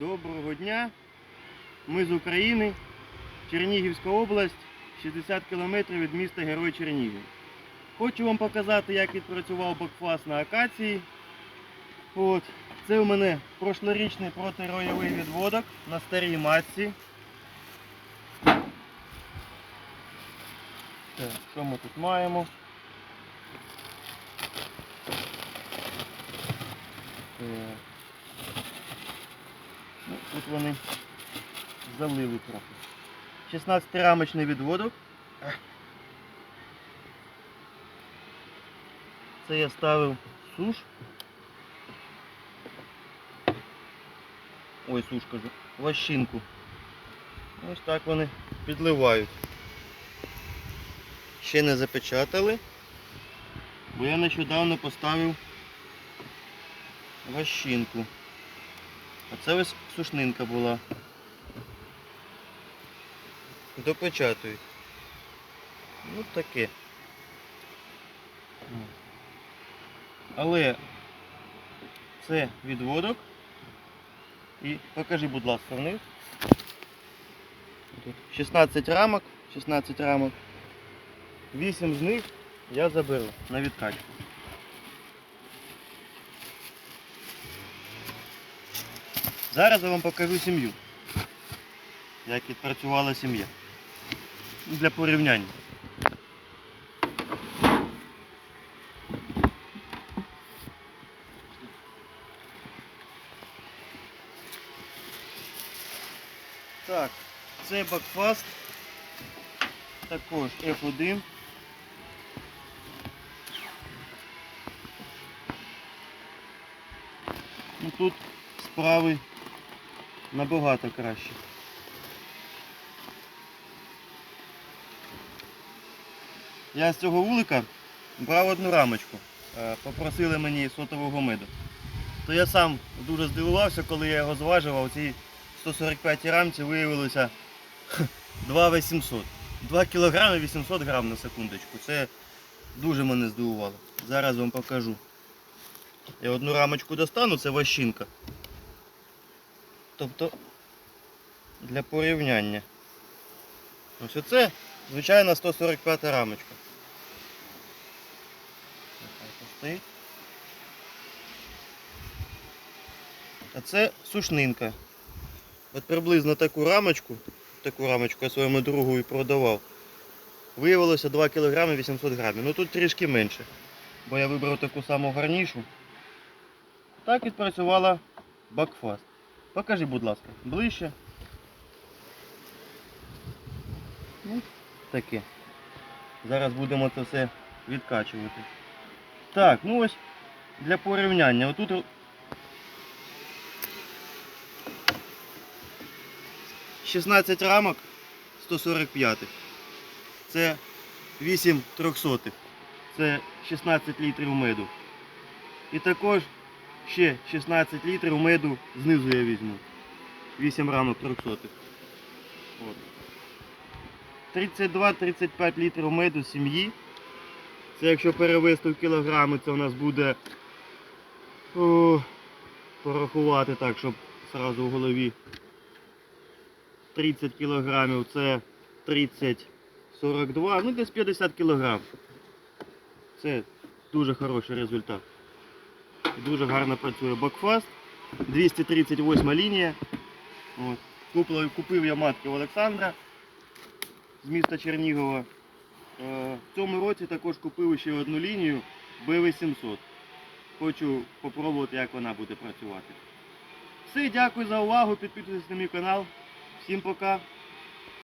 Доброго дня. Ми з України, Чернігівська область, 60 кілометрів від міста Герой Чернігів. Хочу вам показати, як відпрацював бакфаст на акації. От. Це у мене прошлорічний протироєвий відводок на старій масці. Так, що ми тут маємо? Так. Вони залили трохи. 16 рамочний відводок. Це я ставив суш. Ой, суш кажу, ващинку. Ось так вони підливають. Ще не запечатали, бо я нещодавно поставив ващинку. А це ось сушнинка була. Допечатують. Ну таке. Але це відводок. І покажи, будь ласка, вниз. Тут 16 рамок, 16 рамок. 8 з них я заберу на відкачку. Зараз я вам покажу сім'ю. Як відпрацювала сім'я. Для порівняння. Так, це бакфаст. Також F1. Ну, тут справи набагато краще. Я з цього вулика брав одну рамочку. Е, Попросили мені сотового меду. То я сам дуже здивувався, коли я його зважив, а у цій 145 рамці виявилося 2800. 2 кг 800 грам на секундочку. Це дуже мене здивувало. Зараз вам покажу. Я одну рамочку достану, це ващинка. Тобто для порівняння. Ось оце, звичайна 145 рамочка. Постоїть. А це сушнинка. От приблизно таку рамочку, таку рамочку я своєму другу і продавав. Виявилося 2 кг 800 грамів. Ну тут трішки менше. Бо я вибрав таку саму гарнішу. Так відпрацювала бакфаст. Покажи, будь ласка, ближче. Ну, таке. Зараз будемо це все відкачувати. Так, ну ось для порівняння. Отут 16 рамок 145. Це 8 трьохсотих. Це 16 літрів меду. І також ще 16 літрів меду знизу я візьму. 8 рамок 300. От. 32-35 літрів меду сім'ї. Це якщо перевести в кілограми, це у нас буде о, порахувати так, щоб одразу в голові 30 кілограмів, це 30 42, ну десь 50 кілограм. Це дуже хороший результат. Дуже гарно працює бакфаст. 238 лінія. От. Купив, я матки Олександра з міста Чернігова. Е, В цьому році також купив ще одну лінію B800. Хочу попробувати, як вона буде працювати. Все, дякую за увагу. Підписуйтесь на мій канал. Всім пока.